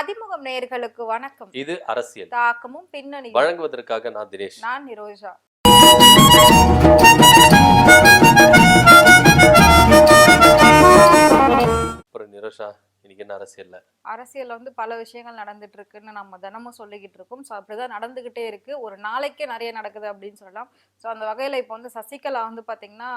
மதிமுகம் நேயர்களுக்கு வணக்கம். இது அரசியல். தாக்கமும் பின்னணி வழங்குவதற்காக நான் தினேஷ். நான் அப்புறம் நிரோஷா இன்னைக்கு என்ன அரசியல்ல? அரசியல்ல வந்து பல விஷயங்கள் நடந்துட்டு இருக்குன்னு நம்ம தினமும் சொல்லிக்கிட்டு இருக்கோம் ஸோ அப்படிதான் நடந்துகிட்டே இருக்கு. ஒரு நாளைக்கே நிறைய நடக்குது அப்படின்னு சொல்லலாம். ஸோ அந்த வகையில இப்போ வந்து சசிகலா வந்து பாத்தீங்கன்னா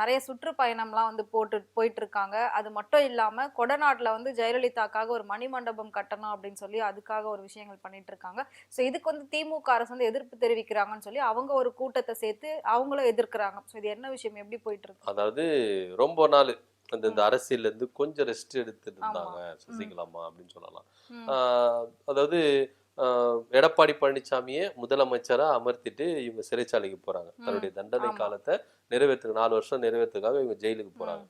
நிறைய சுற்றுப்பயணம்லாம் வந்து போட்டு போயிட்டு இருக்காங்க அது மட்டும் இல்லாம கொடநாட்டுல வந்து ஜெயலலிதாக்காக ஒரு மணிமண்டபம் கட்டணும் அப்படின்னு சொல்லி அதுக்காக ஒரு விஷயங்கள் பண்ணிட்டு இருக்காங்க ஸோ இதுக்கு வந்து திமுக அரசு வந்து எதிர்ப்பு தெரிவிக்கிறாங்கன்னு சொல்லி அவங்க ஒரு கூட்டத்தை சேர்த்து அவங்களும் எதிர்க்கிறாங்க. ஸோ இது என்ன விஷயம்? எப்படி போயிட்டு இருக்கு அதாவது ரொம்ப நாள் அந்த இந்த அரசியல்ல இருந்து கொஞ்சம் ரெஸ்ட் எடுத்துட்டு இருந்தாங்க. சசிகலாமா அப்படின்னு சொல்லலாம். அதாவது எடப்பாடி பழனிசாமியை முதலமைச்சரா அமர்த்திட்டு இவங்க சிறைச்சாலைக்கு போறாங்க. தன்னுடைய தண்டனை. காலத்தை நிறைவேற்று நாலு வருஷம் நிறைவேற்றுக்காக இவங்க ஜெயிலுக்கு போறாங்க.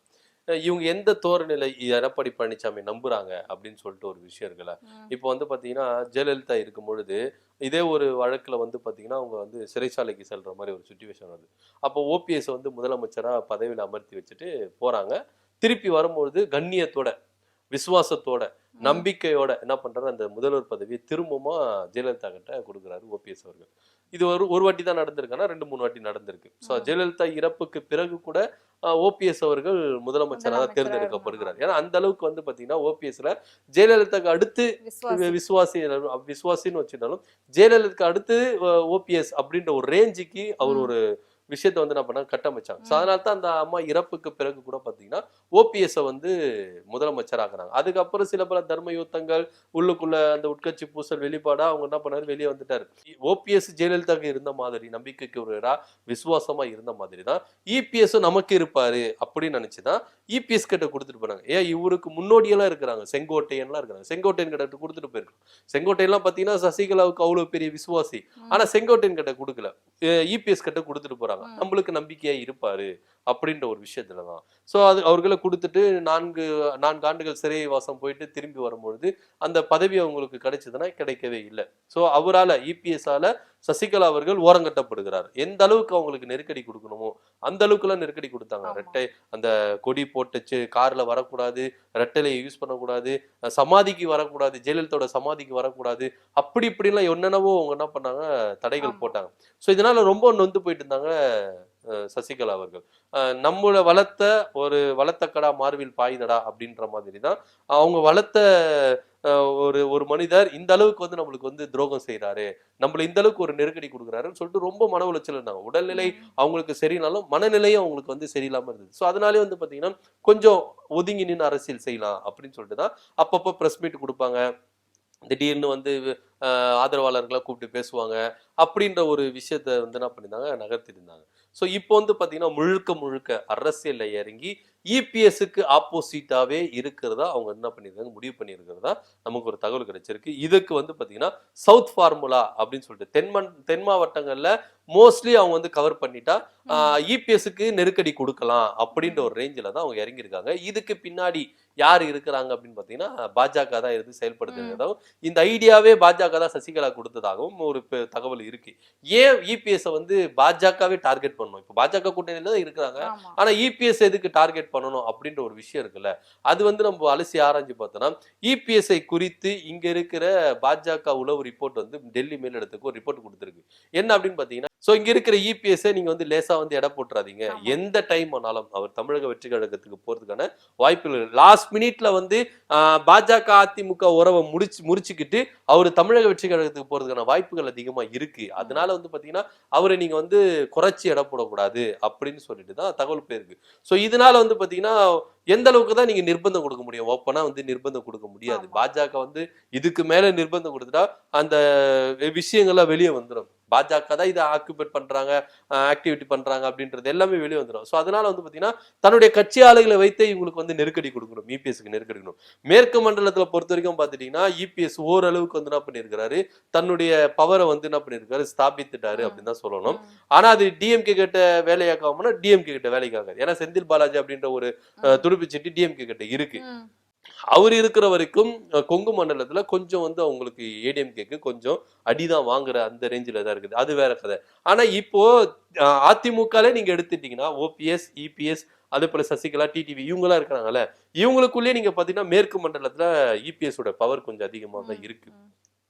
இவங்க எந்த தோரணையில எடப்பாடி பழனிசாமி நம்புறாங்க அப்படின்னு சொல்லிட்டு ஒரு விஷயம் இருக்குல்ல. இப்போ வந்து பாத்தீங்கன்னா ஜெயலலிதா இருக்கும் பொழுது இதே ஒரு வழக்குல வந்து பாத்தீங்கன்னா அவங்க வந்து சிறைச்சாலைக்கு செல்ற மாதிரி ஒரு சுச்சுவேஷன் வருது. அப்போ ஓபிஎஸ் வந்து முதலமைச்சரா பதவியில அமர்த்தி வச்சுட்டு போறாங்க. திருப்பி வரும்பொழுது கண்ணியத்தோட விசுவாசத்தோட நம்பிக்கையோட என்ன பண்றாரு? அந்த முதல்வர் பதவியை திரும்பமா ஜெயலலிதா கிட்ட கொடுக்குறாரு ஓபிஎஸ் அவர்கள். இது ஒரு ஒரு வாட்டி தான் நடந்திருக்குன்னா ரெண்டு மூணு வாட்டி நடந்திருக்கு. ஸோ. ஜெயலலிதா இறப்புக்கு பிறகு கூட ஓபிஎஸ் அவர்கள் முதலமைச்சராக முதலமைச்சரா தேர்ந்தெடுக்கப்படுகிறார் ஏன்னா அந்த அளவுக்கு வந்து பாத்தீங்கன்னா ஓபிஎஸ்ல ஜெயலலிதாக்கு அடுத்து விசுவாசி. விசுவாசி விசுவாசின்னு வச்சுட்டாலும் ஜெயலலிதாக்கு அடுத்து ஓபிஎஸ் அப்படின்ற ஒரு ரேஞ்சுக்கு அவர். ஒரு விஷயத்தை வந்து என்ன பண்ணாங்க கட்டமைச்சாங்க. ஸோ. அதனால தான் அந்த அம்மா இறப்புக்கு பிறகு கூட பார்த்தீங்கன்னா ஓபிஎஸ்ஸை வந்து முதலமைச்சராக்குறாங்க அதுக்கப்புறம் சில பல தர்ம யுத்தங்கள் உள்ளுக்குள்ள அந்த உட்கட்சி பூசல் வெளிப்பாடா அவங்க என்ன பண்ணாரு? வெளியே வந்துட்டாரு. ஓபிஎஸ் ஜெயலலிதாக்கு இருந்த மாதிரி நம்பிக்கைக்கு ஒரு விசுவாசமா இருந்த மாதிரி தான் இபிஎஸும் நமக்கு இருப்பாரு அப்படின்னு நினைச்சுதான் இபிஎஸ் கிட்ட கொடுத்துட்டு போனாங்க. ஏன் இவருக்கு முன்னோடியெல்லாம் இருக்கிறாங்க? செங்கோட்டையன்லாம் இருக்கிறாங்க. செங்கோட்டையன் கிட்ட கொடுத்துட்டு போயிருக்காங்க. செங்கோட்டையன்லாம் பார்த்தீங்கன்னா சசிகலாவுக்கு அவ்வளவு பெரிய விசுவாசி. ம். ஆனா செங்கோட்டையன் கிட்ட கொடுக்கல. இபிஎஸ் கிட்ட கொடுத்துட்டு போறாங்க. ம். நம்மளுக்கு நம்பிக்கையா இருப்பாரு அப்படின்ற ஒரு விஷயத்துல தான் ஸோ அது அவர்களை கொடுத்துட்டு நான்கு நான்கு ஆண்டுகள் சிறை வாசம் போயிட்டு திரும்பி வரும்பொழுது அந்த பதவி அவங்களுக்கு கிடைச்சதுன்னா கிடைக்கவே இல்லை. ஸோ அவரால இபிஎஸ்ஆல சசிகலா அவர்கள் ஓரங்கட்டப்படுகிறார் எந்த அளவுக்கு அவங்களுக்கு நெருக்கடி கொடுக்கணுமோ அந்த அளவுக்குலாம் நெருக்கடி கொடுத்தாங்க. ரெட்டை அந்த கொடி போட்டுச்சு கார்ல வரக்கூடாது ரெட்டைலையை யூஸ் பண்ணக்கூடாது சமாதிக்கு வரக்கூடாது ஜெயலலிதாவோட சமாதிக்கு வரக்கூடாது அப்படி இப்படிலாம் என்னென்னவோ அவங்க என்ன பண்ணாங்க தடைகள். போட்டாங்க ஸோ இதனால ரொம்ப நொந்து போயிட்டு இருந்தாங்க சசிகலா அவர்கள் நம்மள வளர்த்த ஒரு வளர்த்த கடா மார்பில் பாயுதடா அப்படின்ற மாதிரி தான் அவங்க வளர்த்த ஒரு ஒரு மனிதர் இந்த அளவுக்கு வந்து நம்மளுக்கு வந்து துரோகம் செய்றாரு. நம்மள இந்த அளவுக்கு ஒரு நெருக்கடி கொடுக்குறாருன்னு சொல்லிட்டு ரொம்ப மன உளைச்சல் இருந்தாங்க. உடல்நிலை. அவங்களுக்கு சரியினாலும் மனநிலையும் அவங்களுக்கு வந்து சரியில்லாம இருந்தது. ஸோ அதனாலே வந்து பாத்தீங்கன்னா கொஞ்சம் ஒதுங்கி நின்று அரசியல் செய்யலாம் அப்படின்னு சொல்லிட்டு தான் அப்பப்போ ப்ரெஸ் மீட் கொடுப்பாங்க. திடீர்னு வந்து ஆதரவாளர்களை கூப்பிட்டு பேசுவாங்க. அப்படின்ற ஒரு விஷயத்த வந்து என்ன பண்ணியிருந்தாங்க? நகர்த்திட்டு இருந்தாங்க. ஸோ இப்போ வந்து பார்த்தீங்கன்னா முழுக்க முழுக்க அரசியல்ல இறங்கி இபிஎஸ்க்கு ஆப்போசிட்டாவே இருக்கிறதா? அவங்க என்ன பண்ணியிருக்காங்க? முடிவு பண்ணியிருக்கிறதா? நமக்கு ஒரு தகவல் கிடைச்சிருக்கு. இதுக்கு வந்து பார்த்தீங்கன்னா சவுத் ஃபார்முலா அப்படின்னு சொல்லிட்டு தென்மன் தென் மாவட்டங்கள்ல மோஸ்ட்லி அவங்க வந்து கவர் பண்ணிட்டா இபிஎஸ்க்கு நெருக்கடி கொடுக்கலாம் அப்படின்ற ஒரு ரேஞ்சில் தான் அவங்க இறங்கியிருக்காங்க. இதுக்கு பின்னாடி யார் இருக்கிறாங்க அப்படின்னு பார்த்தீங்கன்னா பாஜக தான் இருந்து செயல்படுத்துகிறதாகவும் இந்த ஐடியாவே பாஜக தான் சசிகலா கொடுத்ததாகவும் ஒரு தகவல் இருக்கு. ஏன் இபிஎஸ் வந்து பாஜகவே டார்கெட் பண்ணணும்? இப்போ பாஜக கூட்டணியில தான் இருக்கிறாங்க. ஆனா இபிஎஸ் எதுக்கு டார்கெட் பண்ணணும் அப்படின்ற ஒரு விஷயம் இருக்குல்ல. அது வந்து நம்ம அலசி ஆராய்ஞ்சு பார்த்தோம்னா இபிஎஸ்ஐ குறித்து இங்க இருக்கிற பாஜக உளவு ரிப்போர்ட் வந்து டெல்லி மேலிடத்துக்கு ஒரு ரிப்போர்ட் கொடுத்துருக்கு. என்ன அப்படின்னு பாத்தீங்கன்னா சோ இங்க இருக்கிற இபிஎஸ் நீங்க வந்து லேசா வந்து எடை போட்டுறாதீங்க. எந்த டைம் ஆனாலும் அவர் தமிழக வெற்றி கழகத்துக்கு போறதுக்கான வாய்ப்புகள் லாஸ்ட் மினிட்ல வந்து பாஜக அதிமுக உறவை முடிச்சு முறிச்சுக்கிட்டு அவர் தமிழக வெற்றி கழகத்துக்கு போறதுக்கான வாய்ப்புகள் அதிகமா இருக்கு. அதனால வந்து பாத்தீங்கன்னா அவரை நீங்க வந்து குறைச்சி எடை போடக்கூடாது அப்படின்னு சொல்லிட்டு தான் தகவல் போயிருக்கு. ஸோ இதனால வந்து பார்த்தீங்கன்னா எந்த அளவுக்கு தான் நீங்க நிர்பந்தம் கொடுக்க முடியும்? ஓப்பனா வந்து நிர்பந்தம் கொடுக்க முடியாது. பாஜக வந்து இதுக்கு மேல நிர்பந்தம் கொடுத்துட்டா அந்த விஷயங்கள்லாம் வெளியே வந்துடும் பாஜக தான் இதை ஆக்குபேட் பண்றாங்க ஆக்டிவிட்டி பண்றாங்க அப்படின்றது எல்லாமே வெளியே வந்துடும் ஸோ அதனால வந்து பாத்தீங்கன்னா தன்னுடைய கட்சி ஆளுகளை வைத்தே இவங்களுக்கு வந்து நெருக்கடி கொடுக்கணும். இபிஎஸ்க்கு நெருக்கடி கொடுக்கணும். மேற்கு மண்டலத்துல பொறுத்த வரைக்கும் பாத்துட்டீங்கன்னா இபிஎஸ் ஓரளவுக்கு வந்து என்ன பண்ணியிருக்கிறாரு தன்னுடைய பவரை வந்து என்ன பண்ணியிருக்காரு ஸ்தாபித்துட்டாரு. அப்படின்னு தான் சொல்லணும். ஆனா அது டிஎம்கே கிட்ட வேலையாக்காமனா டிஎம்கே கிட்ட வேலைக்காகாது. ஏன்னா செந்தில் பாலாஜி அப்படின்ற ஒரு அஹ், துடுப்பு சீட்டு டிஎம்கே கிட்ட இருக்கு. அவர் இருக்கிற வரைக்கும் கொங்கு மண்டலத்துல கொஞ்சம் வந்து அவங்களுக்கு ஏடிஎம்கேக்கு கொஞ்சம் அடிதான் வாங்குற அந்த ரேஞ்சில தான் இருக்குது. அது வேற கதை. ஆனா இப்போ அதிமுகலே நீங்க எடுத்துட்டீங்கன்னா ஓபிஎஸ் இபிஎஸ் அதே போல சசிகலா டிடிவி இவங்கெல்லாம் இருக்கிறாங்கல்ல இவங்களுக்குள்ளேயே நீங்க பாத்தீங்கன்னா மேற்கு மண்டலத்துல இபிஎஸ் ஓட பவர் கொஞ்சம் அதிகமா தான் இருக்கு.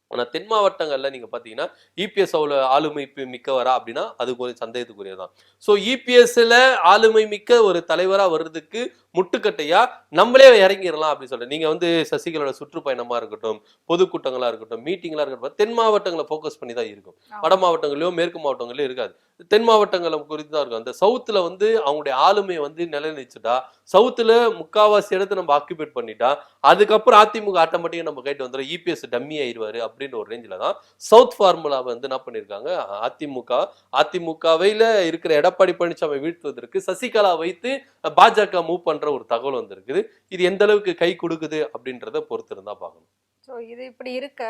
ம். ஆனா தென் மாவட்டங்கள்ல நீங்க பாத்தீங்கன்னா இபிஎஸ் அவ்வளவு ஆளுமை பி- மிக்கவரா அப்படின்னா அது கொஞ்சம் சந்தேகத்துக்குரியதான் ஸோ இபிஎஸ்ல ஆளுமை மிக்க ஒரு தலைவரா வர்றதுக்கு முட்டுக்கட்டையா நம்மளே இறங்கிடலாம் அப்படின்னு சொல்லிட்டு நீங்க வந்து சசிகலோட சுற்றுப்பயணமா இருக்கட்டும் பொதுக்கூட்டங்களா இருக்கட்டும் மீட்டிங்களா இருக்கட்டும் தென் மாவட்டங்களை ஃபோக்கஸ் பண்ணி தான் இருக்கும். வட மாவட்டங்களிலோ மேற்கு மாவட்டங்களிலோ இருக்காது. தென் மாவட்டங்களை குறித்து தான் இருக்கும். அந்த சவுத்துல வந்து அவங்களுடைய ஆளுமையை வந்து நிலைநிறுத்திட்டா சவுத்துல முக்காவாசி இடத்த நம்ம ஆக்குபேட் பண்ணிட்டா அதுக்கப்புறம் அதிமுக ஆட்டோமேட்டிக்கா நம்ம கைட்டு வந்துடும் இபிஎஸ் டம்மி ஆயிடுவாரு. அப்படின்ற ஒரு ரேஞ்சில தான் சவுத் ஃபார்முலாவை வந்து என்ன பண்ணிருக்காங்க? அதிமுக அதிமுகவையில இருக்கிற எடப்பாடி பழனிசாமி வீழ்த்துவதற்கு சசிகலா வைத்து பாஜக மூவ் பண்ற ஒரு தகவல் வந்திருக்குது. இது எந்த அளவுக்கு கை கொடுக்குது அப்படின்றத பொறுத்து இருந்தா பார்க்கணும். ஸோ இது இப்படி இருக்க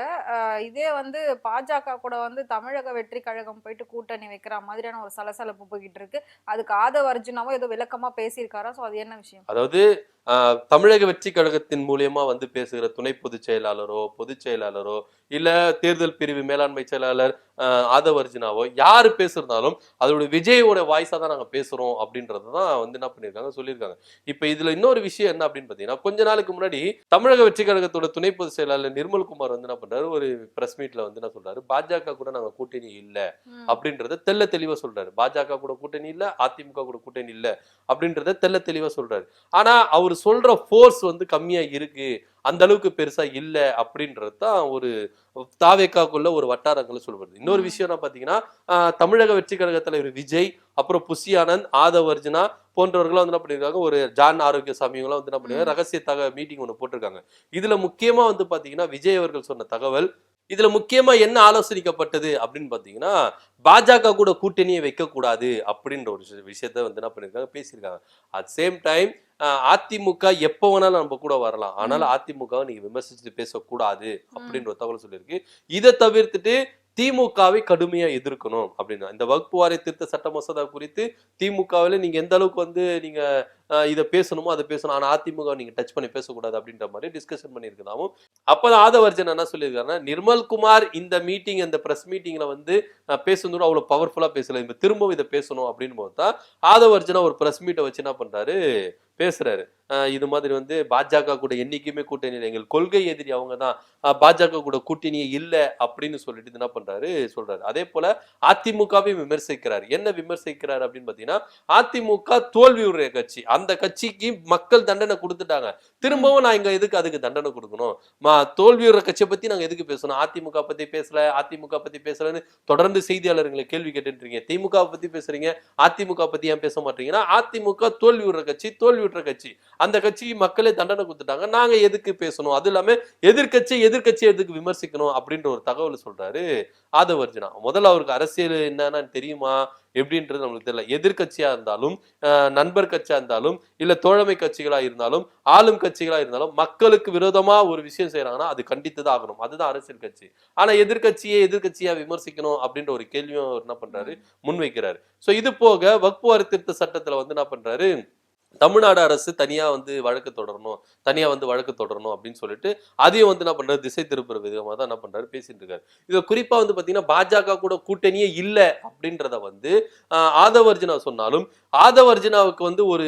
இதே வந்து பாஜக கூட வந்து தமிழக வெற்றி கழகம் போயிட்டு கூட்டணி வைக்கிற மாதிரியான ஒரு சலசலப்பு போய்கிட்டு இருக்கு. அதுக்கு ஆதவ அர்ஜுனாவும் ஏதோ விளக்கமா பேசியிருக்காரா? ஸோ அது என்ன விஷயம்? அதாவது தமிழக வெற்றி கழகத்தின் மூலியமா வந்து பேசுகிற துணை பொதுச் செயலாளரோ பொதுச் செயலாளரோ இல்ல தேர்தல் பிரிவு மேலாண்மை செயலாளர் ஆஹ், ஆதவ் அர்ஜுனாவோ யாரு பேசுறதாலும் அதோட விஜயோட வாய்ஸா தான் நாங்க பேசுறோம் அப்படின்றது தான் வந்து என்ன பண்ணிருக்காங்க சொல்லியிருக்காங்க இப்ப இதுல இன்னொரு விஷயம் என்ன அப்படின்னு பாத்தீங்கன்னா கொஞ்ச நாளுக்கு முன்னாடி தமிழக வெற்றி கழகத்தோட துணை பொதுச் செயலாளர் நிர்மல்குமார் வந்து என்ன பண்றாரு ஒரு பிரஸ் மீட்ல வந்து என்ன சொல்றாரு பாஜக கூட நாங்க கூட்டணி இல்ல. அப்படின்றத தெள்ள தெளிவா சொல்றாரு. பாஜக கூட கூட்டணி இல்ல அதிமுக கூட கூட்டணி இல்ல அப்படின்றத தெள்ள தெளிவா சொல்றாரு. ஆனா அவர் சொல்ற ஃபோர்ஸ் வந்து கம்மியா இருக்கு அந்த அளவுக்கு பெருசா இல்ல அப்படின்றது தான் ஒரு தாவேக்காக்குள்ள ஒரு வட்டாரங்கள் சொல்றது இன்னொரு ம். விஷயம் என்ன பாத்தீங்கன்னா தமிழக வெற்றி கழக தலைவர் விஜய் அப்புறம் புஷி ஆனந்த் ஆதவ் அர்ஜுனா போன்றவர்களும் வந்து என்ன பண்ணிருக்காங்க ஒரு ஜான் ஆரோக்கியசாமி இவங்கெல்லாம் வந்து என்ன பண்ணிருக்காங்க. ரகசிய தக மீட்டிங் ஒன்று போட்டிருக்காங்க இதுல முக்கியமா வந்து பாத்தீங்கன்னா விஜய் அவர்கள் சொன்ன தகவல் இதுல முக்கியமா என்ன ஆலோசனிக்கப்பட்டது அப்படின்னு பாத்தீங்கன்னா பாஜக கூட கூட்டணியை வைக்க கூடாது அப்படின்ற ஒரு விஷய- விஷயத்த வந்து என்ன பண்ணிருக்காங்க பேசியிருக்காங்க. அட் சேம் டைம் அதிமுக எப்போ வேணாலும் நம்ம கூட வரலாம். ஆனால் அதிமுகவை நீங்க விமர்சிச்சுட்டு பேசக்கூடாது அப்படின்ற ஒரு தகவல் சொல்லியிருக்கு. இதை தவிர்த்துட்டு திமுகவை கடுமையா எதிர்க்கணும் அப்படின்னு. இந்த வகுப்பு வாரிய திருத்த சட்ட மசோதா குறித்து திமுகவில் நீங்க எந்த அளவுக்கு வந்து நீங்க இதை பேசணுமோ அதை பேசணும். ஆனால் அதிமுக நீங்கள் டச் பண்ணி பேசக்கூடாது அப்படின்ற மாதிரி டிஸ்கஷன் பண்ணியிருக்கதாவும் அப்பதான் ஆதவர்ஜன் என்ன சொல்லியிருக்காருன்னா நிர்மல்குமார் இந்த மீட்டிங் இந்த ப்ரெஸ் மீட்டிங்கில் வந்து பேசுனதோட அவ்வளோ பவர்ஃபுல்லாக பேசல. இப்ப திரும்பவும் இதை பேசணும் அப்படின்னு போது தான் ஆதவர்ஜனை ஒரு ப்ரெஸ் மீட்டை வச்சு என்ன பண்ணுறாரு பேசுறாரு. இது மாதிரி வந்து பாஜக கூட என்னைக்குமே கூட்டணி இல்லை. எங்கள் கொள்கை எதிரி அவங்க தான். பாஜக கூட கூட்டணியே இல்லை அப்படின்னு சொல்லிட்டு இது என்ன பண்றாரு? சொல்றாரு. அதே போல அதிமுகவையும் விமர்சிக்கிறார். என்ன விமர்சிக்கிறார் அப்படின்னு பாத்தீங்கன்னா அதிமுக தோல்வியுடைய கட்சி. அந்த கட்சிக்கு மக்கள் தண்டனை கொடுத்துட்டாங்க. திரும்பவும் நான் இங்க எதுக்கு அதுக்கு தண்டனை கொடுக்கணும்? மா தோல்வியுற கட்சியை பத்தி நாங்க எதுக்கு பேசணும்? அதிமுக பத்தி பேசல அதிமுக பத்தி பேசலன்னு தொடர்ந்து செய்தியாளர்களை கேள்வி கேட்டுருக்கீங்க திமுக பத்தி பேசுறீங்க அதிமுக பத்தி ஏன் பேச மாட்டீங்கன்னா அதிமுக தோல்வியுற கட்சி தோல்வியுற்ற கட்சி. அந்த கட்சிக்கு மக்களே தண்டனை கொடுத்துட்டாங்க. நாங்க எதுக்கு பேசணும்? அது இல்லாம எதிர்க்கட்சி எதிர்கட்சி எதுக்கு விமர்சிக்கணும்? அப்படின்ற ஒரு தகவல் சொல்றாரு ஆதவர்ஜனா. முதல்ல அவருக்கு அரசியல் என்னன்னு தெரியுமா? எப்படின்றது நம்மளுக்கு தெரியல. எதிர்க்கட்சியா இருந்தாலும் நண்பர் கட்சியா இருந்தாலும் இல்ல தோழமை கட்சிகளா இருந்தாலும் ஆளும் கட்சிகளா இருந்தாலும் மக்களுக்கு விரோதமா ஒரு விஷயம் செய்யறாங்கன்னா அது கண்டித்துதான் ஆகணும். அதுதான் அரசியல் கட்சி. ஆனா எதிர்க்கட்சியே எதிர்க்கட்சியா விமர்சிக்கணும் அப்படின்ற ஒரு கேள்வியும் அவர் என்ன பண்றாரு? முன்வைக்கிறாரு. சோ இது போக வக்பு திருத்த சட்டத்துல வந்து என்ன பண்றாரு? தமிழ்நாடு அரசு தனியா வந்து வழக்கு தொடரணும் தனியா வந்து வழக்கு தொடரணும் அப்படின்னு சொல்லிட்டு அதையும் வந்து என்ன பண்றது திசை திருப்புற விதமாக தான் என்ன பண்றாரு? பேசிட்டு இருக்காரு. இது குறிப்பா வந்து பாத்தீங்கன்னா பாஜக கூட கூட்டணியே இல்லை அப்படின்றத வந்து ஆஹ், ஆதவர்ஜுனா சொன்னாலும் ஆதவர்ஜுனாவுக்கு வந்து ஒரு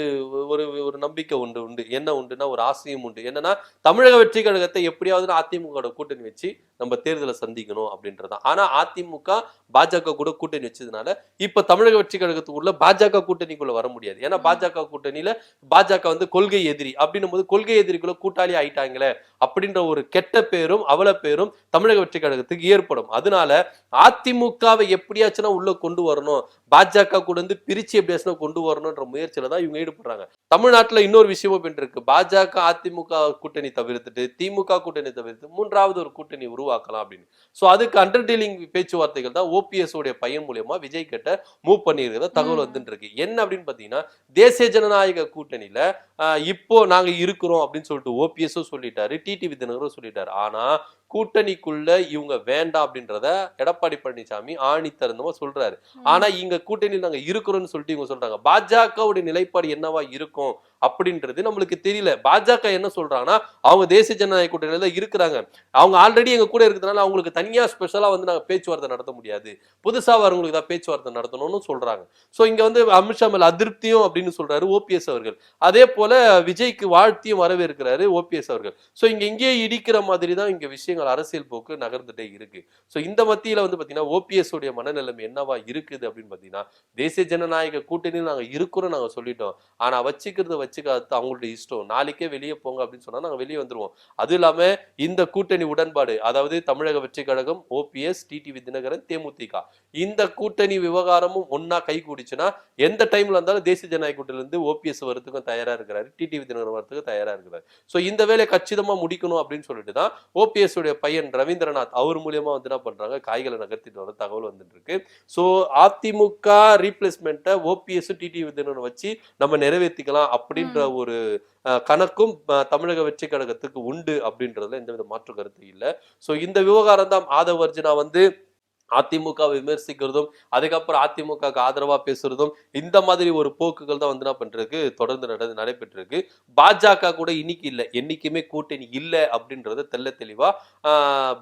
ஒரு ஒரு நம்பிக்கை உண்டு உண்டு. என்ன உண்டுன்னா ஒரு ஆசையும் உண்டு. என்னன்னா தமிழக வெற்றி கழகத்தை எப்படியாவது அதிமுக கூட்டணி வச்சு நம்ம தேர்தலை சந்திக்கணும் அப்படின்றதான். ஆனா அதிமுக பாஜக கூட கூட்டணி வச்சதுனால இப்ப தமிழக வெற்றி கழகத்துக்குள்ள பாஜக கூட்டணிக்குள்ள வர முடியாது. ஏன்னா பாஜக கூட்டணியில பாஜக வந்து கொள்கை எதிரி. அப்படின்னும் போது கொள்கை எதிரிக்குள்ள கூட்டாளி ஆயிட்டாங்களே அப்படின்ற ஒரு கெட்ட பேரும் அவல பேரும் தமிழக வெற்றி கழகத்துக்கு ஏற்படும். அதனால அதிமுகவை எப்படியாச்சுன்னா உள்ள கொண்டு வரணும். பாஜக கூட வந்து பிரிச்சு எப்படியாச்சும் கொண்டு வரணும்ன்ற முயற்சியில தான் இவங்க ஈடுபடுறாங்க. தமிழ்நாட்டுல இன்னொரு விஷயமும் இருக்கு. பாஜக அதிமுக கூட்டணி தவிர்த்துட்டு திமுக கூட்டணி தவிர்த்து மூன்றாவது ஒரு கூட்டணி உருவாக்கலாம் அப்படின்னு. சோ அதுக்கு அண்டர் டீலிங் பேச்சுவார்த்தைகள் தான் ஓபிஎஸ் உடைய பையன் மூலியமா விஜய் கிட்ட மூவ் பண்ணியிருக்கிறதா தகவல். வந்துட்டு இருக்கு. என்ன அப்படின்னு பாத்தீங்கன்னா தேசிய ஜனநாயக கூட்டணியில இப்போ நாங்க இருக்கிறோம் அப்படின்னு சொல்லிட்டு ஓபிஎஸும் சொல்லிட்டாரு டிடிவி தினகரும் சொல்லிட்டாரு. ஆனா கூட்டணிக்குள்ள இவங்க வேண்டாம் அப்படின்றத எடப்பாடி பழனிசாமி ஆணித்தரந்தமா சொல்றாரு. ஆனா இங்க கூட்டணியில் நாங்க இருக்கிறோம்னு சொல்லிட்டு இவங்க சொல்றாங்க. பாஜகவுடைய நிலைப்பாடு என்னவா இருக்கும்? அப்படின்றது நம்மளுக்கு தெரியல. பாஜக என்ன சொல்றாங்கன்னா அவங்க தேசிய ஜனநாயக கூட்டணியில தான் இருக்கிறாங்க. அவங்க ஆல்ரெடி எங்க கூட இருக்கிறதுனால அவங்களுக்கு தனியா ஸ்பெஷலா வந்து நாங்க பேச்சுவார்த்தை நடத்த முடியாது. புதுசா வரவங்களுக்கு தான் பேச்சுவார்த்தை நடத்தணும்னு சொல்றாங்க. சோ இங்க வந்து அமித்ஷா மேல அதிருப்தியும் அப்படின்னு சொல்றாரு ஓபிஎஸ் அவர்கள். அதே போல விஜய்க்கு வாழ்த்தியும் வரவேற்கிறாரு ஓபிஎஸ் அவர்கள். சோ இங்க இங்கேயே இடிக்கிற மாதிரி தான் இங்க விஷயங்கள் அரசியல் போக்கு நகர்ந்துட்டே இருக்கு. சோ இந்த மத்தியில வந்து பாத்தீங்கன்னா ஓபிஎஸ் உடைய மனநிலைமை என்னவா இருக்குது அப்படின்னு பாத்தீங்கன்னா தேசிய ஜனநாயக கூட்டணியில் நாங்க இருக்கிறோம் நாங்க சொல்லிட்டோம். ஆனா வச்சு வச்சுக்காது அவங்களுடைய இஷ்டம். நாளைக்கே வெளியே போங்க அப்படின்னு சொன்னா நாங்கள் வெளியே வந்துருவோம். அது இல்லாம இந்த கூட்டணி உடன்பாடு அதாவது தமிழக வெற்றி கழகம் ஓபிஎஸ் டிடிவி தினகரன் தேமுதிக. இந்த கூட்டணி விவகாரமும் ஒன்னா கை கூடிச்சுன்னா எந்த டைம்ல இருந்தாலும் தேசிய ஜனநாயக கூட்டணியிலிருந்து ஓபிஎஸ் வரதுக்கும் தயாராக இருக்கிறாரு டிடிவி தினகரன் வரத்துக்கும் தயாராக இருக்கிறாரு. ஸோ இந்த வேலையை கச்சிதமாக முடிக்கணும் அப்படின்னு சொல்லிட்டு தான் ஓபிஎஸ் உடைய பையன் ரவீந்திரநாத் அவர் மூலியமா வந்து என்ன பண்றாங்க காய்களை நகர்த்திட்டு வர தகவல் வந்துட்டு இருக்கு. ஸோ அதிமுக ரீப்ளேஸ்மெண்ட்டை ஓபிஎஸ் டிடிவி தினகரன் வச்சு நம்ம நிறைவேற்றிக்கலாம் அப்படின்ற ஒரு கணக்கும் தமிழக வெற்றி கழகத்துக்கு உண்டு அப்படின்றதுல எந்தவித மாற்று கருத்து இல்லை. சோ இந்த விவகாரம் தான் ஆதவ அர்ஜுனா வந்து அதிமுக விமர்சிக்கிறதும் அதுக்கப்புறம் அதிமுகவுக்கு ஆதரவா பேசுறதும் இந்த மாதிரி ஒரு போக்குகள் தான் வந்து என்ன பண்றதுக்கு தொடர்ந்து நடந்து நடைபெற்று இருக்கு பாஜக கூட இன்னைக்கு இல்லை. என்னைக்குமே கூட்டணி இல்லை அப்படின்றத தெல்ல தெளிவா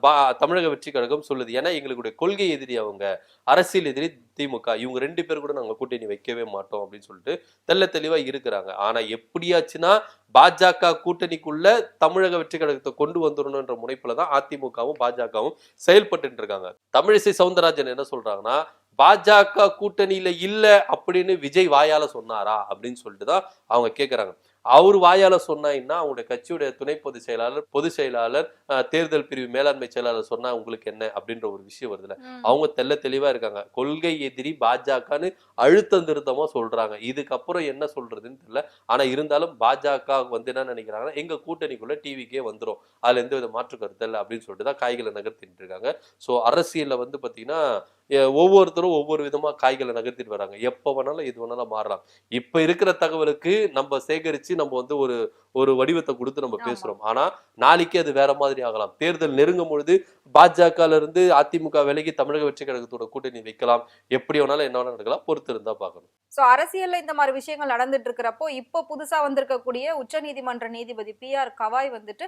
பா- தமிழக வெற்றி கழகம் சொல்லுது. ஏன்னா எங்களுடைய கொள்கை எதிரி அவங்க அரசியல் எதிரி திமுக. இவங்க ரெண்டு பேர் கூட நாங்கள் கூட்டணி வைக்கவே மாட்டோம் அப்படின்னு சொல்லிட்டு தெல்ல தெளிவா இருக்கிறாங்க. ஆனா எப்படியாச்சுன்னா பாஜக கூட்டணிக்குள்ள தமிழக வெற்றி கழகத்தை கொண்டு வந்துடணுன்ற முனைப்புல தான் அதிமுகவும் பாஜகவும் செயல்பட்டு இருக்காங்க. தமிழிசை சவுந்தரராஜன் என்ன சொல்றாங்கன்னா பாஜக கூட்டணியில இல்ல அப்படின்னு விஜய் வாயால சொன்னாரா அப்படின்னு சொல்லிட்டு தான் அவங்க கேக்குறாங்க. அவர் வாயால சொன்னாங்கன்னா அவங்களுடைய கட்சியுடைய துணை பொதுச் செயலாளர் பொதுச் செயலாளர் தேர்தல் பிரிவு மேலாண்மை செயலாளர் சொன்னா உங்களுக்கு என்ன? அப்படின்ற ஒரு விஷயம் வருதுல. அவங்க தெள்ள தெளிவா இருக்காங்க. கொள்கை எதிரி பாஜகன்னு அழுத்தம் திருத்தமா சொல்றாங்க. இதுக்கப்புறம் என்ன சொல்றதுன்னு தெரியல. ஆனா இருந்தாலும் பாஜக வந்து என்ன நினைக்கிறாங்கன்னா எங்க கூட்டணிக்குள்ள டிவிக்கே வந்துரும். அதுல எந்த வித மாற்று கருத்து இல்லை. அப்படின்னு சொல்லிட்டு தான் காய்களை நகர்த்திட்டு இருக்காங்க. ஸோ அரசியல்ல வந்து பாத்தீங்கன்னா ஒவ்வொருத்தரும் ஒவ்வொரு விதமா காய்களை நகர்த்திட்டு வராங்க. எப்போ வேணாலும் எது வேணாலும் மாறலாம். இப்ப இருக்கிற தகவலுக்கு நம்ம சேகரிச்சு நம்ம வந்து ஒரு ஒரு வடிவத்தை கொடுத்து நம்ம ஆமா. பேசுறோம். ஆனா நாளைக்கு அது வேற மாதிரி ஆகலாம். தேர்தல் நெருங்கும் பொழுது பாஜகல இருந்து அதிமுக விலகி தமிழக வெற்றி கழகத்தோட கூட்டணி வைக்கலாம். எப்படி வேணாலும் என்ன வேணாலும் நடக்கலாம் பொறுத்து இருந்தா பார்க்கணும். சோ அரசியல்ல இந்த மாதிரி விஷயங்கள் நடந்துட்டு இருக்கிறப்போ இப்போ புதுசா வந்திருக்கக்கூடிய உச்சநீதிமன்ற நீதிபதி பி ஆர் கவாய் வந்துட்டு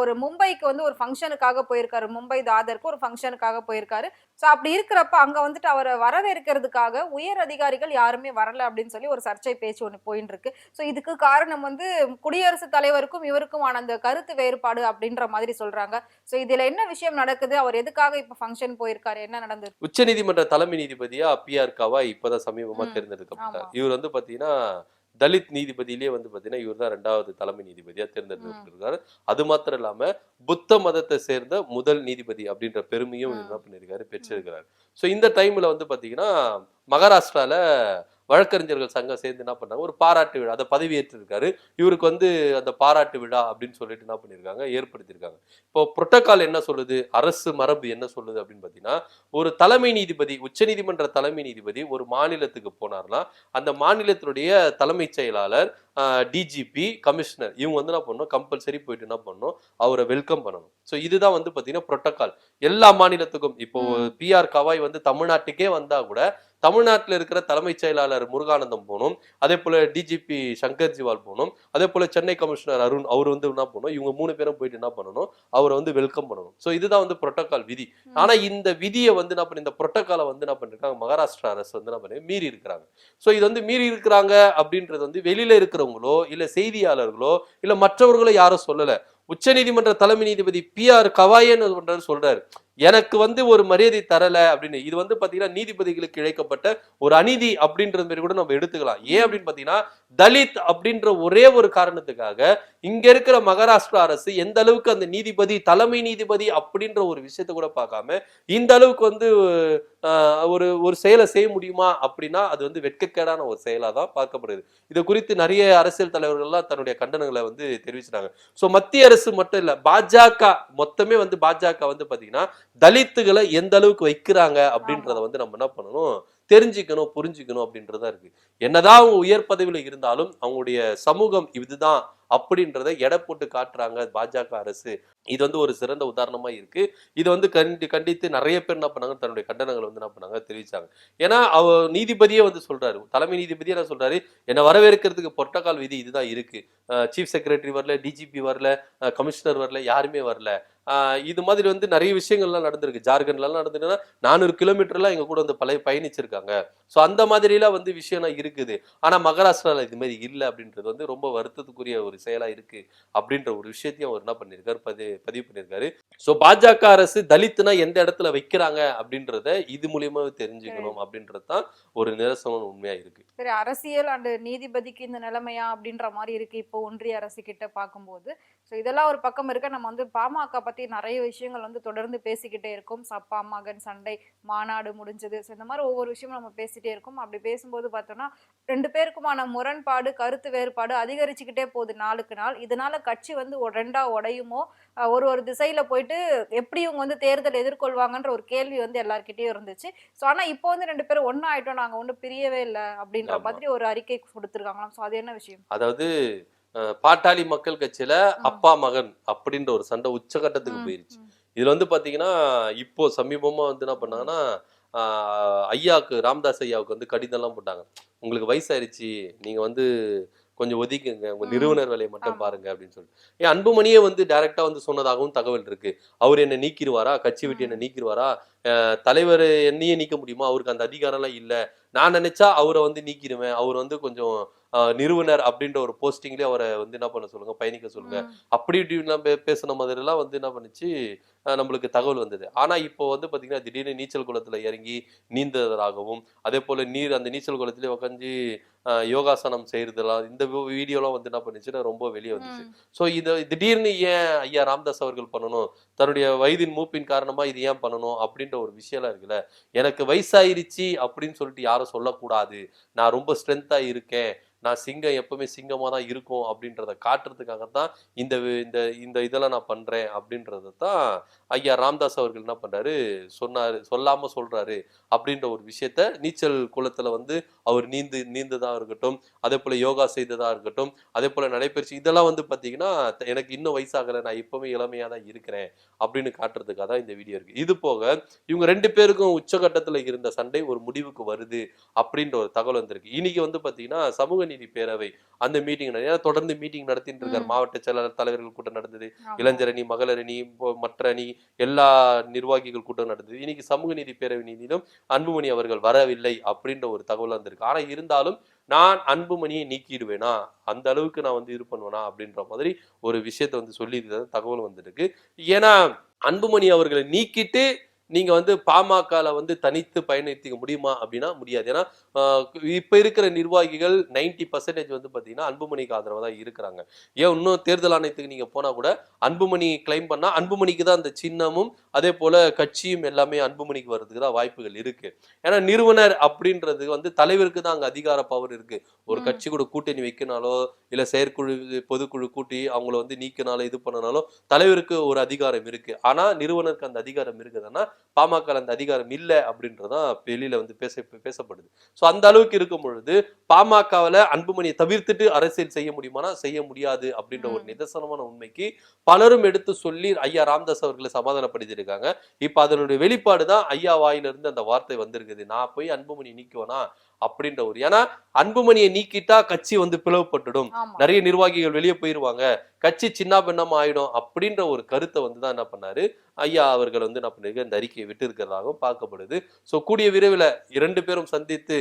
ஒரு மும்பைக்கு வந்து ஒரு ஃபங்க்ஷனுக்காக போயிருக்காரு. மும்பை தாதருக்கு ஒரு ஃபங்க்ஷனுக்காக போயிருக்காரு. சோ அப்படி இருக்கிறப்ப அங்க வந்துட்டு அவரை வரவேற்கிறதுக்காக உயர் அதிகாரிகள் யாருமே வரல அப்படின்னு சொல்லி ஒரு சர்ச்சை பேச்சு ஒண்ணு போயின்னு இருக்கு சோ இதுக்கு காரணம் வந்து குடியரசுத் தலைவருக்கும் இவருக்குமான அந்த கருத்து வேறுபாடு அப்படின்ற மாதிரி சொல்றாங்க. சோ இதுல என்ன விஷயம் நடக்குது? அவர் எதுக்காக இப்ப ஃபங்க்ஷன் போயிருக்காரு? என்ன நடந்தது உச்சநீதிமன்ற தலைமை நீதிபதியா பி ஆர் கவாய் இப்பதான் சமீபமா. தேர்ந்தெடுக்கப்பட்டார். இவர் வந்து பாத்தீங்கன்னா தலித் நீதிபதியிலேயே வந்து பாத்தீங்கன்னா இவர் தான் ரெண்டாவது தலைமை நீதிபதியா தேர்ந்தெடுக்கப்பட்டிருக்காரு அது மாத்திரம் இல்லாம புத்த மதத்தை சேர்ந்த முதல் நீதிபதி அப்படின்ற பெருமையும் என்ன பண்ணியிருக்காரு பெற்றிருக்கிறார். சோ இந்த டைம்ல வந்து பாத்தீங்கன்னா மகாராஷ்டிரால வழக்கறிஞர்கள் சங்கம் சேர்ந்து என்ன பண்ணாங்க? ஒரு பாராட்டு விழா அதை பதவியேற்றிருக்காரு. இவருக்கு வந்து அந்த பாராட்டு விழா அப்படின்னு சொல்லிட்டு என்ன பண்ணியிருக்காங்க? ஏற்படுத்தியிருக்காங்க. இப்போ புரோட்டோகால் என்ன சொல்லுது? அரசு மரபு என்ன சொல்லுது அப்படின்னு பார்த்தீங்கன்னா ஒரு தலைமை நீதிபதி உச்சநீதிமன்ற தலைமை நீதிபதி ஒரு மாநிலத்துக்கு போனார்னா அந்த மாநிலத்தினுடைய தலைமைச் செயலாளர் டிஜிபி கமிஷனர் இவங்க வந்து என்ன பண்ணணும்? கம்பல்சரி போயிட்டு என்ன பண்ணணும்? அவரை வெல்கம் பண்ணணும். ஸோ இதுதான் வந்து பார்த்தீங்கன்னா புரோட்டோகால். எல்லா மாநிலத்துக்கும் இப்போ. பிஆர் கவாய் வந்து தமிழ்நாட்டுக்கே வந்தா கூட தமிழ்நாட்டில் இருக்கிற தலைமைச் செயலாளர் முருகானந்தம் போகணும். அதே போல டிஜிபி சங்கர் ஜிவால் போகணும். அதே போல சென்னை கமிஷனர் அருண் அவர் வந்து என்ன பண்ணணும்? இவங்க மூணு பேரும் போயிட்டு என்ன பண்ணணும்? அவரை வந்து வெல்கம் பண்ணணும். ஸோ இதுதான் வந்து புரோட்டோகால் விதி. ஆனா இந்த விதியை வந்து என்ன பண்ணி இந்த புரோட்டோகாலை வந்து என்ன பண்ணிருக்காங்க? மகாராஷ்டிரா அரசு வந்து என்ன பண்ணி மீறி இருக்கிறாங்க. ஸோ இது வந்து மீறி இருக்கிறாங்க அப்படின்றது வந்து வெளியில இருக்கிறவங்களோ இல்ல செய்தியாளர்களோ இல்ல மற்றவர்களோ யாரும் சொல்லல. உச்சநீதிமன்ற தலைமை நீதிபதி பி ஆர் கவாயன் சொல்றாரு. எனக்கு வந்து ஒரு மரியாதை தரல அப்படின்னு. இது வந்து பாத்தீங்கன்னா நீதிபதிகளுக்கு இழைக்கப்பட்ட ஒரு அநீதி அப்படின்றது மாதிரி கூட நம்ம எடுத்துக்கலாம். ஏன் அப்படின்னு பாத்தீங்கன்னா தலித் அப்படின்ற ஒரே ஒரு காரணத்துக்காக இங்க இருக்கிற மகாராஷ்டிரா அரசு எந்த அளவுக்கு அந்த நீதிபதி தலைமை நீதிபதி அப்படின்ற ஒரு விஷயத்தை கூட பார்க்காம இந்த அளவுக்கு வந்து ஆஹ், ஒரு ஒரு செயலை செய்ய முடியுமா அப்படின்னா அது வந்து வெட்கக்கேடான ஒரு செயலா தான் பார்க்கப்படுது. இது குறித்து நிறைய அரசியல் தலைவர்கள்லாம் தன்னுடைய கண்டனங்களை வந்து தெரிவிச்சிட்டாங்க. ஸோ மத்திய அரசு மட்டும் இல்ல பாஜக மொத்தமே வந்து பாஜக வந்து பாத்தீங்கன்னா தலித்துகளை எந்த அளவுக்கு வைக்கிறாங்க அப்படின்றத வந்து நம்ம என்ன பண்ணணும்? தெரிஞ்சுக்கணும் புரிஞ்சுக்கணும் அப்படின்றதா இருக்கு. என்னதான் அவங்க உயர் பதவியில இருந்தாலும் அவங்களுடைய சமூகம் இதுதான். அப்படின்றத எடை போட்டு காட்டுறாங்க பாஜக அரசு. இது வந்து ஒரு சிறந்த உதாரணமா இருக்கு. இது வந்து கண்டி கண்டித்து நிறைய பேர் என்ன பண்ணாங்க? தன்னுடைய கண்டனங்களை வந்து என்ன பண்ணாங்க? தெரிவிச்சாங்க. ஏன்னா அவ நீதிபதியே வந்து சொல்றாரு. தலைமை நீதிபதியே என்ன சொல்றாரு? என்னை வரவேற்கிறதுக்கு பொட்டக்கால் விதி இதுதான் இருக்கு. சீஃப் செக்ரட்டரி வரல டிஜிபி வரல கமிஷனர் வரல யாருமே வரல. இது மாதிரி வந்து நிறைய விஷயங்கள்லாம் நடந்திருக்கு. ஜார்க்கண்ட்லாம் நடந்துட்டுன்னா நானூறு கிலோமீட்டர்லாம் எங்க கூட வந்து பழைய பயணிச்சிருக்காங்க. ஸோ அந்த மாதிரிலாம் வந்து விஷயம்லாம் இருக்குது. ஆனால் மகாராஷ்டிராவில் இது மாதிரி இல்லை அப்படின்றது வந்து ரொம்ப வருத்தத்துக்குரிய ஒரு செயலா இருக்கு அப்படின்ற ஒரு விஷயத்தையும் அவர் என்ன பண்ணியிருக்காரு பதிவு பதிவு பண்ணியிருக்காரு ஸோ பாஜக அரசு தலித்துனா எந்த இடத்துல வைக்கிறாங்க அப்படின்றத இது மூலியமா தெரிஞ்சுக்கணும் அப்படின்றது தான் ஒரு நிரசனமான உண்மையா இருக்கு. சரி அரசியல் அண்ட் நீதிபதிக்கு இந்த நிலைமையா அப்படின்ற மாதிரி இருக்கு இப்போ ஒன்றிய அரசு கிட்ட பார்க்கும்போது. ஸோ இதெல்லாம் ஒரு பக்கம் இருக்க நம்ம வந்து பாமக பத்தி நிறைய விஷயங்கள் வந்து தொடர்ந்து பேசிக்கிட்டே இருக்கோம். ச- அப்பா மகன் சண்டை மாநாடு முடிஞ்சது. ஸோ இந்த மாதிரி ஒவ்வொரு விஷயமும் நம்ம பேசிட்டே இருக்கோம். அப்படி பேசும்போது பார்த்தோம்னா ரெண்டு பேருக்குமான முரண்பாடு கருத்து வேறுபாடு அதிகரிச்சுக்கிட்டே போகுது நாளுக்கு நாள். இதனால கட்சி வந்து ரெண்டா உடையுமோ? ஒரு ஒரு திசையில போயிட்டு எப்படி இவங்க வந்து தேர்தல் எதிர்கொள்வாங்கன்ற ஒரு கேள்வி வந்து எல்லார்கிட்டயும் இருந்துச்சு. ஸோ ஆனா இப்போ வந்து ரெண்டு பேரும் ஒண்ணா ஆயிட்டோம். நாங்க ஒன்றும் பிரியவே இல்லை அப்படின்ற. மாதிரி ஒரு அறிக்கை கொடுத்துருக்காங்களாம். ஸோ அது என்ன விஷயம்? அதாவது பாட்டாளி மக்கள் கட்சியில அப்பா மகன் அப்படின்ற ஒரு சண்டை உச்சகட்டத்துக்கு போயிருச்சு. இதுல வந்து பாத்தீங்கன்னா இப்போ சமீபமா வந்து என்ன பண்ணாங்கன்னா ஐயாவுக்கு ராமதாஸ் ஐயாவுக்கு வந்து கடிதம்லாம் போட்டாங்க. உங்களுக்கு வயசாயிருச்சு. நீங்க வந்து கொஞ்சம் ஒதுக்குங்க. உங்க. நிறுவனர் வேலையை மட்டும். பாருங்க அப்படின்னு சொல்லிட்டு. ஏன் அன்புமணியே வந்து டைரக்டா வந்து சொன்னதாகவும் தகவல் இருக்கு. அவர் என்ன நீக்கிடுவாரா? கட்சி விட்டு என்ன நீக்கிடுவாரா? தலைவர் என்னையே நீக்க முடியுமா? அவருக்கு அந்த அதிகாரம்லாம் இல்ல. நான் நினைச்சா அவரை வந்து நீக்கிடுவேன். அவர் வந்து கொஞ்சம் ஆஹ், நிறுவனர் அப்படின்ற ஒரு போஸ்டிங்லயே அவரை வந்து என்ன பண்ண சொல்லுங்க? பயணிக்க சொல்லுங்க. அப்படி இப்படின்லாம் பே பேசின மாதிரிலாம் வந்து என்ன பண்ணுச்சு? நம்மளுக்கு தகவல் வந்தது. ஆனா இப்போ வந்து பாத்தீங்கன்னா திடீர்னு நீச்சல் குளத்துல இறங்கி நீந்ததாகவும் அதே போல நீர் அந்த நீச்சல் குளத்திலே உட்காந்து யோகாசனம் செய்யறதெல்லாம் இந்த வீடியோலாம் வந்து என்ன பண்ணுச்சுன்னா ரொம்ப வெளியே வந்துச்சு. ஸோ இது திடீர்னு ஏன் ஐயா ராமதாஸ் அவர்கள் பண்ணணும்? தன்னுடைய வயதின் மூப்பின் காரணமா இது ஏன் பண்ணணும்? அப்படின்ற ஒரு விஷயம்லாம் இருக்குல்ல. எனக்கு வயசாயிருச்சு அப்படின்னு சொல்லிட்டு யாரும் சொல்லக்கூடாது. நான் ரொம்ப ஸ்ட்ரென்த்தா இருக்கேன். நான் சிங்கம் எப்பவுமே சிங்கமா தான் இருக்கும் அப்படின்றத காட்டுறதுக்காக தான் இந்த இந்த இந்த இதெல்லாம் நான் பண்றேன் அப்படின்றத தான் ஐயா ராமதாஸ் அவர்கள் என்ன பண்றாரு? சொன்னாரு சொல்லாம சொல்றாரு அப்படின்ற ஒரு விஷயத்த நீச்சல் குளத்துல வந்து அவர் நீந்து நீந்ததா இருக்கட்டும் அதே போல யோகா செய்ததா இருக்கட்டும் அதே போல நடைபயிற்சி இதெல்லாம் வந்து பாத்தீங்கன்னா த- எனக்கு இன்னும் வயசாகல நான் எப்பவுமே இளமையா தான் இருக்கிறேன் அப்படின்னு காட்டுறதுக்காக தான் இந்த வீடியோ இருக்கு. இது போக இவங்க ரெண்டு பேருக்கும் உச்சகட்டத்துல இருந்த சண்டை ஒரு முடிவுக்கு வருது அப்படின்ற ஒரு தகவல் வந்திருக்கு. இன்னைக்கு வந்து பாத்தீங்கன்னா சமூக நீதி பேரவை அந்த மீட்டிங் தொடர்ந்து மீட்டிங் நடத்திட்டு இருக்காரு. மாவட்ட செயலாளர் தலைவர்கள் கூட்டம் நடந்தது. ஆமா. இளைஞர் அணி மகளிர் அணி இப்போ எல்லா நிர்வாகிகள் கூட்டம் நடந்தது. இன்னைக்கு சமூக நீதி பேரவை நீதியிலும் அன்புமணி அவர்கள் வரவில்லை அப்படின்ற ஒரு தகவல் வந்திருக்கு. ஆனா இருந்தாலும் நான் அன்புமணியை நீக்கிடுவேனா? அந்த அளவுக்கு நான் வந்து இது பண்ணுவேனா? அப்படின்ற மாதிரி ஒரு விஷயத்த வந்து சொல்லி தகவல் வந்திருக்கு. ஏன்னா அன்புமணி அவர்களை நீக்கிட்டு நீங்க வந்து பாமகல வந்து தனித்து பயணித்திக்க முடியுமா அப்படின்னா முடியாது. ஏன்னா இப்ப இருக்கிற நிர்வாகிகள் 90% பர்சன்டேஜ் வந்து பாத்தீங்கன்னா அன்புமணிக்கு ஆதரவா தான் இருக்கிறாங்க. ஏன் இன்னும் தேர்தல் ஆணையத்துக்கு நீங்க போனா கூட அன்புமணி கிளைம் பண்ணா அன்புமணிக்கு தான் அந்த சின்னமும் அதே போல கட்சியும் எல்லாமே அன்புமணிக்கு வர்றதுக்கு தான் வாய்ப்புகள் இருக்கு. ஏன்னா நிறுவனர் அப்படின்றது வந்து தலைவருக்கு தான் அங்க அதிகார பவர் இருக்கு. ஒரு. கட்சி கூட கூட்டணி வைக்கனாலோ இல்ல செயற்குழு பொதுக்குழு கூட்டி அவங்கள வந்து நீக்கினாலோ இது பண்ணனாலோ தலைவருக்கு ஒரு அதிகாரம் இருக்கு. ஆனா நிறுவனருக்கு அந்த அதிகாரம் இருக்குதுன்னா பாமக அந்த அதிகாரம் இல்லை அப்படின்றதான் வெளியில வந்து பேச பேசப்படுது. ஸோ அந்த அளவுக்கு இருக்கும் பொழுது பாமகவில் அன்புமணியை தவிர்த்துட்டு அரசியல் செய்ய முடியுமானா செய்ய முடியாது அப்படின்ற ஒரு. நிதர்சனமான உண்மைக்கு பலரும் எடுத்து சொல்லி ஐயா ராமதாஸ் அவர்களை சமாதானப்படுத்தியிருக்காங்க. இப்ப அதனுடைய வெளிப்பாடு தான் ஐயா வாயிலிருந்து அந்த வார்த்தை வந்திருக்குது. நான் போய் அன்புமணி நீக்குவேனா? அப்படின்ற ஒரு ஏன்னா அன்புமணியை நீக்கிட்டா கட்சி வந்து பிளவுபட்டுடும். நிறைய நிர்வாகிகள் வெளியே போயிருவாங்க. கட்சி சின்ன பின்னமா ஆயிடும் அப்படின்ற ஒரு கருத்தை வந்து தான் என்ன பண்ணாரு? ஐயா அவர்கள் வந்து என்ன பண்ணிருக்க இந்த அறிக்கையை விட்டு இருக்கிறதாகவும் பார்க்கப்படுது. ஸோ கூடிய விரைவில் இரண்டு பேரும் சந்தித்து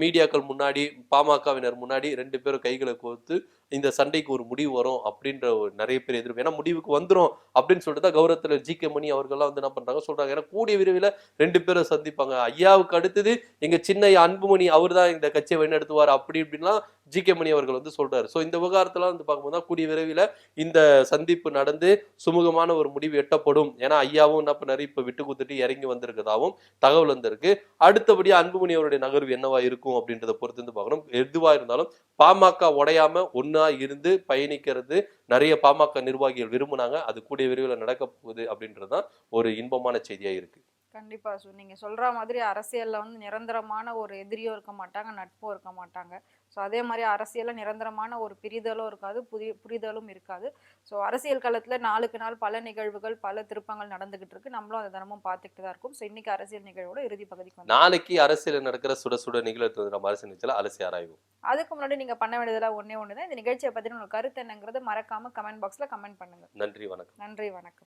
மீடியாக்கள் முன்னாடி பாமகவினர் முன்னாடி ரெண்டு பேரும் கைகளை கோர்த்து இந்த சண்டைக்கு ஒரு முடிவு வரும் அப்படின்ற ஒரு நிறைய பேர் எதிர்ப்பு. ஏன்னா முடிவுக்கு வந்துடும் அப்படின்னு சொல்லிட்டு தான் கௌரவத்தில் ஜி. கே. மணி அவர்கள்லாம் வந்து என்ன பண்றாங்க சொல்றாங்க. ஏன்னா கூடிய விரைவில் ரெண்டு பேரும் சந்திப்பாங்க. ஐயாவுக்கு அடுத்தது எங்க சின்ன ஐயா அன்புமணி அவர் தான் இந்த கட்சியை வழிநடத்துவார் அப்படி இப்படின்லாம் ஜி கே மணி அவர்கள் வந்து சொல்றாரு. ஸோ இந்த விவகாரத்தெல்லாம் வந்து பார்க்கும்போது தான் கூடிய விரைவில் இந்த சந்திப்பு நடந்து சுமூகமான ஒரு முடிவு எட்டப்படும். ஏன்னா ஐயாவும் என்ன பண்ணாரு? இப்போ விட்டு கொடுத்துட்டு இறங்கி வந்திருக்கதாகவும் தகவல் வந்திருக்கு. அடுத்தபடி அன்புமணி அவருடைய நகர்வு என்னவா இருக்கும் அப்படின்றத பொறுத்து வந்து பார்க்கணும். எதுவாக இருந்தாலும் பாமக உடையாம ஒன்னா இருந்து பயணிக்கிறது நிறைய பாமக நிர்வாகிகள் விரும்புனாங்க. அது கூடிய விரைவில் நடக்க போகுது அப்படின்றதுதான் ஒரு இன்பமான செய்தியாக இருக்கு. கண்டிப்பா சு. நீங்க சொல்ற மாதிரி அரசியல்ல வந்து நிரந்தரமான ஒரு எதிரியும் இருக்க மாட்டாங்க நட்பும் இருக்க மாட்டாங்க. ஸோ அதே மாதிரி அரசியலில் நிரந்தரமான ஒரு பிரிதலும் இருக்காது புதி புரிதலும் இருக்காது. ஸோ அரசியல் களத்தில் நாளுக்கு நாள் பல நிகழ்வுகள் பல திருப்பங்கள் நடந்துகிட்டு இருக்கு. நம்மளும் அதை தினமும் பார்த்துக்கிட்டு தான் இருக்கும். ஸோ இன்னைக்கு அரசியல் நிகழ்வோட இறுதி பகுதிக்கு வந்து நாளைக்கு அரசியல் நடக்கிற சுட சுட நிகழ்த்து நம்ம அரசியல் நிகழ்ச்சியில அலசி ஆராய்வோம். அதுக்கு முன்னாடி நீங்க பண்ண வேண்டியதெல்லாம் ஒண்ணே ஒன்று தான் இந்த நிகழ்ச்சியை பத்தின உங்க கருத்து என்னங்கிறது மறக்காம கமெண்ட் பாக்ஸ்ல கமெண்ட் பண்ணுங்க. நன்றி வணக்கம். நன்றி வணக்கம்.